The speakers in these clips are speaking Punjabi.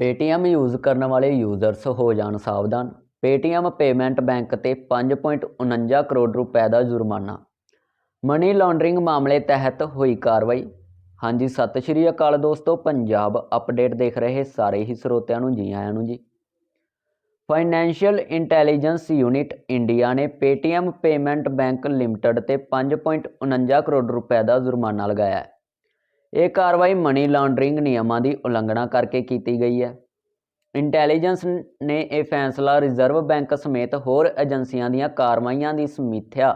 ਪੇਟੀਐਮ ਯੂਜ਼ ਕਰਨ ਵਾਲੇ ਯੂਜ਼ਰਸ ਹੋ ਜਾਣ ਸਾਵਧਾਨ। ਪੇਟੀਐਮ ਪੇਮੈਂਟ ਬੈਂਕ ਤੇ 5.49 ਕਰੋੜ ਰੁਪਏ ਦਾ ਜੁਰਮਾਨਾ। ਮਨੀ ਲਾਂਡਰਿੰਗ ਮਾਮਲੇ ਤਹਿਤ ਹੋਈ ਕਾਰਵਾਈ। ਹਾਂਜੀ, ਸਤਿ ਸ਼੍ਰੀ ਅਕਾਲ ਦੋਸਤੋ। ਪੰਜਾਬ ਅਪਡੇਟ ਦੇਖ ਰਹੇ ਸਾਰੇ ਹੀ ਸਰੋਤਿਆਂ ਨੂੰ, ਜੀ ਆਇਆਂ ਨੂੰ ਜੀ। ਫਾਈਨੈਂਸ਼ੀਅਲ ਇੰਟੈਲੀਜੈਂਸ ਯੂਨਿਟ ਇੰਡੀਆ ਨੇ ਪੇਟੀਐਮ ਪੇਮੈਂਟ ਬੈਂਕ ਲਿਮਟਿਡ ਤੇ 5.49 ਕਰੋੜ ਰੁਪਏ ਦਾ ਜੁਰਮਾਨਾ ਲਗਾਇਆ ਹੈ। ਇਹ ਕਾਰਵਾਈ ਮਨੀ ਲਾਂਡਰਿੰਗ ਨਿਯਮਾਂ ਦੀ ਉਲੰਘਣਾ ਕਰਕੇ ਕੀਤੀ ਗਈ ਹੈ। ਇੰਟੈਲੀਜੈਂਸ ਨੇ ਇਹ ਫੈਸਲਾ ਰਿਜ਼ਰਵ ਬੈਂਕ ਸਮੇਤ ਹੋਰ ਏਜੰਸੀਆਂ ਦੀਆਂ ਕਾਰਵਾਈਆਂ ਦੀ ਸਮੀਖਿਆ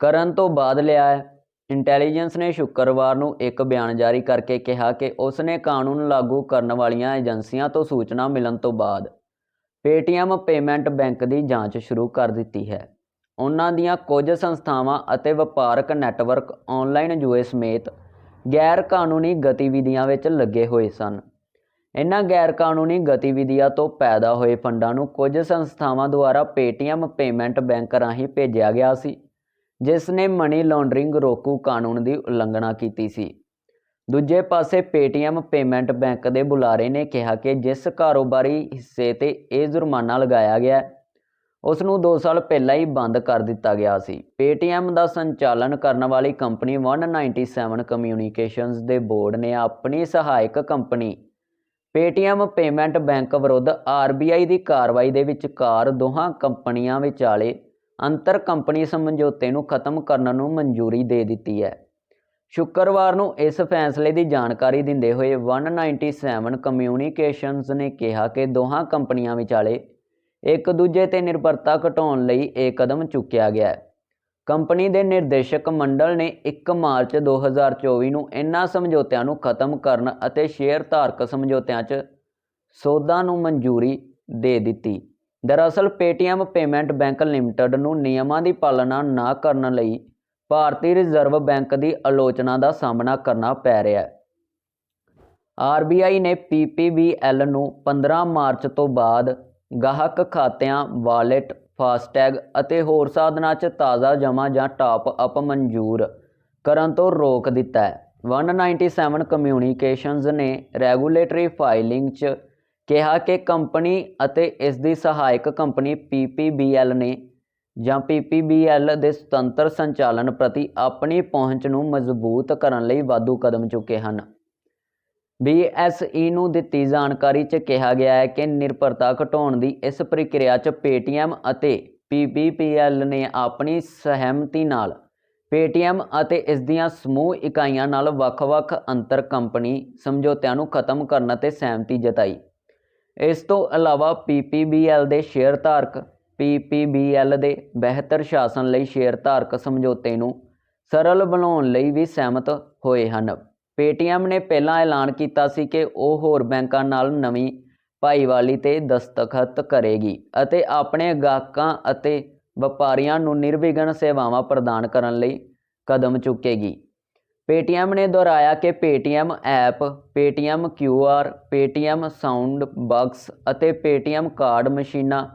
ਕਰਨ ਤੋਂ ਬਾਅਦ ਲਿਆ ਹੈ। ਇੰਟੈਲੀਜੈਂਸ ਨੇ ਸ਼ੁੱਕਰਵਾਰ ਨੂੰ ਇੱਕ ਬਿਆਨ ਜਾਰੀ ਕਰਕੇ ਕਿਹਾ ਕਿ ਉਸ ਨੇ ਕਾਨੂੰਨ ਲਾਗੂ ਕਰਨ ਵਾਲੀਆਂ ਏਜੰਸੀਆਂ ਤੋਂ ਸੂਚਨਾ ਮਿਲਣ ਤੋਂ ਬਾਅਦ ਪੇਟੀਐਮ ਪੇਮੈਂਟ ਬੈਂਕ ਦੀ ਜਾਂਚ ਸ਼ੁਰੂ ਕਰ ਦਿੱਤੀ ਹੈ। ਉਹਨਾਂ ਦੀਆਂ ਕੁਝ ਸੰਸਥਾਵਾਂ ਅਤੇ ਵਪਾਰਕ ਨੈੱਟਵਰਕ ਆਨਲਾਈਨ ਜੂਏ ਸਮੇਤ ਗੈਰ ਕਾਨੂੰਨੀ ਗਤੀਵਿਧੀਆਂ ਵਿੱਚ ਲੱਗੇ ਹੋਏ ਸਨ। ਇਨ੍ਹਾਂ ਗੈਰ ਕਾਨੂੰਨੀ ਗਤੀਵਿਧੀਆਂ ਤੋਂ ਪੈਦਾ ਹੋਏ ਫੰਡਾਂ ਨੂੰ ਕੁਝ ਸੰਸਥਾਵਾਂ ਦੁਆਰਾ ਪੇਟੀਐਮ ਪੇਮੈਂਟ ਬੈਂਕ ਰਾਹੀਂ ਭੇਜਿਆ ਗਿਆ ਸੀ, ਜਿਸ ਨੇ ਮਨੀ ਲਾਂਡਰਿੰਗ ਰੋਕੂ ਕਾਨੂੰਨ ਦੀ ਉਲੰਘਣਾ ਕੀਤੀ ਸੀ। ਦੂਜੇ ਪਾਸੇ ਪੇਟੀਐਮ ਪੇਮੈਂਟ ਬੈਂਕ ਦੇ ਬੁਲਾਰੇ ਨੇ ਕਿਹਾ ਕਿ ਜਿਸ ਕਾਰੋਬਾਰੀ ਹਿੱਸੇ ਤੇ ਇਹ ਜੁਰਮਾਨਾ ਲਗਾਇਆ ਗਿਆ ਉਸ ਨੂੰ 2 ਸਾਲ ਪਹਿਲਾਂ ਹੀ ਬੰਦ ਕਰ ਦਿੱਤਾ ਗਿਆ ਸੀ। ਪੇਟੀਐਮ ਦਾ ਸੰਚਾਲਨ ਕਰਨ ਵਾਲੀ ਕੰਪਨੀ 197 ਕਮਿਊਨੀਕੇਸ਼ਨਸ ਦੇ ਬੋਰਡ ਨੇ ਆਪਣੀ ਸਹਾਇਕ ਕੰਪਨੀ ਪੇਟੀਐਮ ਪੇਮੈਂਟ ਬੈਂਕ ਵਿਰੁੱਧ ਆਰਬੀਆਈ ਦੀ ਕਾਰਵਾਈ ਦੇ ਵਿਚਕਾਰ ਦੋਹਾਂ ਕੰਪਨੀਆਂ ਵਿਚਾਲੇ ਅੰਤਰ ਕੰਪਨੀ ਸਮਝੌਤੇ ਨੂੰ ਖਤਮ ਕਰਨ ਨੂੰ ਮਨਜ਼ੂਰੀ ਦੇ ਦਿੱਤੀ ਹੈ। ਸ਼ੁੱਕਰਵਾਰ ਨੂੰ ਇਸ ਫੈਸਲੇ ਦੀ ਜਾਣਕਾਰੀ ਦਿੰਦੇ ਹੋਏ 197 ਕਮਿਊਨੀਕੇਸ਼ਨਸ ਨੇ ਕਿਹਾ ਕਿ ਦੋਹਾਂ ਕੰਪਨੀਆਂ ਵਿਚਾਲੇ ਇੱਕ ਦੂਜੇ ਤੇ ਨਿਰਭਰਤਾ ਘਟਾਉਣ ਲਈ ਇਹ ਕਦਮ ਚੁੱਕਿਆ ਗਿਆ ਹੈ। ਕੰਪਨੀ ਦੇ ਨਿਰਦੇਸ਼ਕ ਮੰਡਲ ਨੇ 1 ਮਾਰਚ 2024 ਨੂੰ ਇਨ੍ਹਾਂ ਸਮਝੌਤਿਆਂ ਨੂੰ ਖਤਮ ਕਰਨ ਅਤੇ ਸ਼ੇਅਰ ਧਾਰਕ ਸਮਝੌਤਿਆਂ 'ਚ ਸੋਧਾਂ ਨੂੰ ਮਨਜ਼ੂਰੀ ਦੇ ਦਿੱਤੀ। ਦਰਅਸਲ ਪੇਟੀਐਮ ਪੇਮੈਂਟ ਬੈਂਕ ਲਿਮਟਿਡ ਨੂੰ ਨਿਯਮਾਂ ਦੀ ਪਾਲਣਾ ਨਾ ਕਰਨ ਲਈ ਭਾਰਤੀ ਰਿਜ਼ਰਵ ਬੈਂਕ ਦੀ ਆਲੋਚਨਾ ਦਾ ਸਾਹਮਣਾ ਕਰਨਾ ਪੈ ਰਿਹਾ ਹੈ। ਆਰਬੀਆਈ ਨੇ ਪੀਪੀਬੀਐਲ ਨੂੰ 15 ਮਾਰਚ ਤੋਂ ਬਾਅਦ ਗਾਹਕ ਖਾਤਿਆਂ, ਵਾਲਟ, ਫਾਸਟੈਗ ਅਤੇ ਹੋਰ ਸਾਧਨਾਂ 'ਚ ਤਾਜ਼ਾ ਜਮ੍ਹਾਂ ਜਾਂ ਟਾਪ ਅਪ ਮਨਜ਼ੂਰ ਕਰਨ ਤੋਂ ਰੋਕ ਦਿੱਤਾ ਹੈ। 197 ਕਮਿਊਨੀਕੇਸ਼ਨਜ਼ ਨੇ ਰੈਗੂਲੇਟਰੀ ਫਾਈਲਿੰਗ 'ਚ ਕਿਹਾ ਕਿ ਕੰਪਨੀ ਅਤੇ ਇਸ ਦੀ ਸਹਾਇਕ ਕੰਪਨੀ ਪੀਪੀਬੀਐਲ ਨੇ ਜਾਂ ਪੀਪੀਬੀਐਲ ਦੇ ਸੁਤੰਤਰ ਸੰਚਾਲਨ ਪ੍ਰਤੀ ਆਪਣੀ ਪਹੁੰਚ ਨੂੰ ਮਜ਼ਬੂਤ ਕਰਨ ਲਈ ਵਾਧੂ ਕਦਮ ਚੁੱਕੇ ਹਨ। ਬੀਐਸਈ ਨੂੰ ਦਿੱਤੀ ਜਾਣਕਾਰੀ 'ਚ ਕਿਹਾ ਗਿਆ ਹੈ ਕਿ ਨਿਰਭਰਤਾ ਘਟਾਉਣ ਦੀ ਇਸ ਪ੍ਰਕਿਰਿਆ 'ਚ ਪੇਟੀਐਮ ਅਤੇ ਪੀਪੀਪੀਐਲ ਨੇ ਆਪਣੀ ਸਹਿਮਤੀ ਨਾਲ ਪੇਟੀਐਮ ਅਤੇ ਇਸ ਦੀਆਂ ਸਮੂਹ ਇਕਾਈਆਂ ਨਾਲ ਵੱਖ-ਵੱਖ ਅੰਤਰ ਕੰਪਨੀ ਸਮਝੌਤਿਆਂ ਨੂੰ ਖਤਮ ਕਰਨ ਤੇ ਸਹਿਮਤੀ ਜਤਾਈ। ਇਸ ਤੋਂ ਇਲਾਵਾ ਪੀਪੀਬੀਐਲ ਦੇ ਸ਼ੇਅਰ ਧਾਰਕ ਪੀਪੀਬੀਐਲ ਦੇ ਬਿਹਤਰ ਸ਼ਾਸਨ ਲਈ ਸ਼ੇਅਰ ਧਾਰਕ ਸਮਝੌਤੇ ਨੂੰ ਸਰਲ ਬਣਾਉਣ ਲਈ ਵੀ ਸਹਿਮਤ ਹੋਏ ਹਨ। ਪੇਟੀਐਮ ਨੇ ਪਹਿਲਾਂ ਐਲਾਨ ਕੀਤਾ ਸੀ ਕਿ ਉਹ ਹੋਰ ਬੈਂਕਾਂ ਨਾਲ ਨਵੀਂ ਭਾਈਵਾਲੀ ਤੇ ਦਸਤਖਤ ਕਰੇਗੀ ਅਤੇ ਆਪਣੇ ਗਾਹਕਾਂ ਅਤੇ ਵਪਾਰੀਆਂ ਨੂੰ ਨਿਰਵਿਘਨ ਸੇਵਾਵਾਂ ਪ੍ਰਦਾਨ ਕਰਨ ਲਈ ਕਦਮ ਚੁੱਕੇਗੀ। ਪੇਟੀਐਮ ਨੇ ਦੁਹਰਾਇਆ ਕਿ Paytm app Paytm QR Paytm sound box ਅਤੇ ਪੇਟੀਐਮ ਕਾਰਡ ਮਸ਼ੀਨਾਂ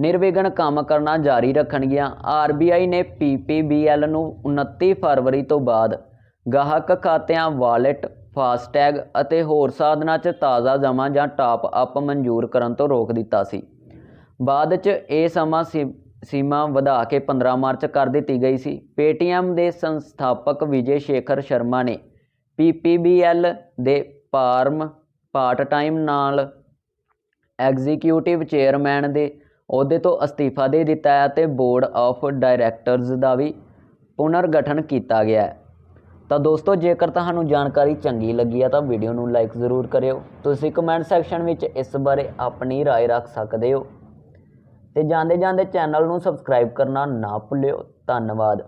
ਨਿਰਵਿਘਨ ਕੰਮ ਕਰਨਾ ਜਾਰੀ ਰੱਖਣਗੀਆਂ। ਆਰਬੀਆਈ ਨੇ ਪੀਪੀਬੀਐਲ ਨੂੰ 29 ਫਰਵਰੀ ਤੋਂ ਬਾਅਦ ਗਾਹਕ ਖਾਤਿਆਂ, ਵਾਲਟ, ਫਾਸਟੈਗ ਅਤੇ ਹੋਰ ਸਾਧਨਾਂ 'ਚ ਤਾਜ਼ਾ ਜਮ੍ਹਾਂ ਜਾਂ ਟਾਪ ਅਪ ਮਨਜ਼ੂਰ ਕਰਨ ਤੋਂ ਰੋਕ ਦਿੱਤਾ ਸੀ। ਬਾਅਦ 'ਚ ਇਹ ਸਮਾਂ ਸੀ- ਸੀਮਾ ਵਧਾ ਕੇ 15 ਮਾਰਚ ਕਰ ਦਿੱਤੀ ਗਈ ਸੀ। ਪੇਟੀਐਮ ਦੇ ਸੰਸਥਾਪਕ ਵਿਜੇ ਸ਼ੇਖਰ ਸ਼ਰਮਾ ਨੇ ਪੀਪੀਬੀਐਲ ਦੇ ਪਾਰਮ ਪਾਰਟ ਟਾਈਮ ਨਾਲ ਐਗਜ਼ੀਕਿਊਟਿਵ ਚੇਅਰਮੈਨ ਦੇ ਅਹੁਦੇ ਤੋਂ ਅਸਤੀਫਾ ਦੇ ਦਿੱਤਾ ਹੈ ਅਤੇ ਬੋਰਡ ਆਫ ਡਾਇਰੈਕਟਰਜ਼ ਦਾ ਵੀ ਪੁਨਰਗਠਨ ਕੀਤਾ ਗਿਆ ਹੈ। ਤਾਂ ਦੋਸਤੋ ਜੇਕਰ ਤੁਹਾਨੂੰ ਜਾਣਕਾਰੀ ਚੰਗੀ ਲੱਗੀ ਹੈ ਤਾਂ ਵੀਡੀਓ ਨੂੰ ਲਾਈਕ ਜ਼ਰੂਰ ਕਰਿਓ ਤੁਸੀਂ ਕਮੈਂਟ ਸੈਕਸ਼ਨ ਵਿੱਚ ਇਸ ਬਾਰੇ ਆਪਣੀ رائے ਰੱਖ ਸਕਦੇ ਹੋ ਤੇ ਜਾਂਦੇ ਜਾਂਦੇ ਚੈਨਲ ਨੂੰ ਸਬਸਕ੍ਰਾਈਬ ਕਰਨਾ ਨਾ ਭੁੱਲਿਓ ਧੰਨਵਾਦ